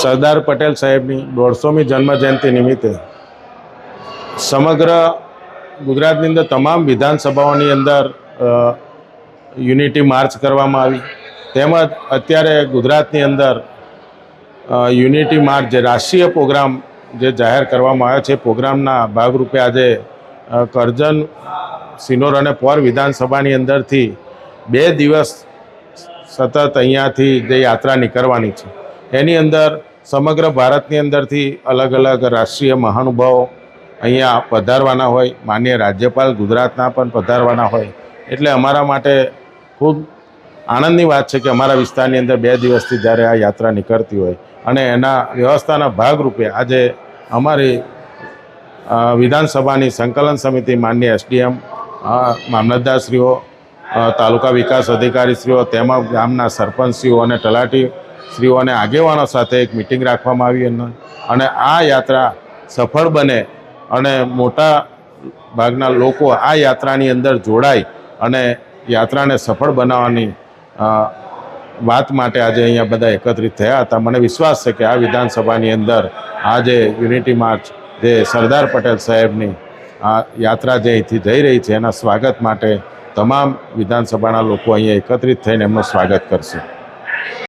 સરદાર પટેલ સાહેબની દોઢસોમી જન્મજયંતિ નિમિત્તે સમગ્ર ગુજરાતની અંદર તમામ વિધાનસભાઓની અંદર યુનિટી માર્ચ કરવામાં આવી. તેમજ અત્યારે ગુજરાતની અંદર યુનિટી માર્ચ જે રાષ્ટ્રીય પ્રોગ્રામ જે જાહેર કરવામાં આવ્યો છે પ્રોગ્રામના ભાગરૂપે આજે કરજન સિનોર અને પોર વિધાનસભાની અંદરથી બે દિવસ સતત અહીંયાથી જે યાત્રા નીકળવાની છે, એની અંદર સમગ્ર ભારતની અંદરથી અલગ અલગ રાષ્ટ્રીય મહાનુભાવો અહીંયા પધારવાના હોય, માન્ય રાજ્યપાલ ગુજરાતના પણ પધારવાના હોય. એટલે અમારા માટે ખૂબ આનંદની વાત છે કે અમારા વિસ્તારની અંદર બે દિવસથી જ્યારે આ યાત્રા નીકળતી હોય અને એના વ્યવસ્થાના ભાગરૂપે આજે અમારી વિધાનસભાની સંકલન સમિતિ માન્ય એસડીએમ મામલતદારશ્રીઓ તાલુકા વિકાસ અધિકારીશ્રીઓ તેમજ ગામના સરપંચશ્રીઓ અને તલાટીશ્રીઓ અને આગેવાનો સાથે એક મિટિંગ રાખવામાં આવી અને- આ યાત્રા સફળ બને અને મોટા ભાગના લોકો આ યાત્રાની અંદર જોડાય અને યાત્રાને સફળ બનાવવાની વાત માટે આજે અહીંયા બધા એકત્રિત થયા હતા. મને વિશ્વાસ છે કે આ વિધાનસભાની અંદર આ જે યુનિટી માર્ચ જે સરદાર પટેલ સાહેબની આ યાત્રા જે અહીંથી જઈ રહી છે એના સ્વાગત માટે તમામ વિધાનસભાના લોકો અહીંયા એકત્રિત થઈને એમનું સ્વાગત કરશે.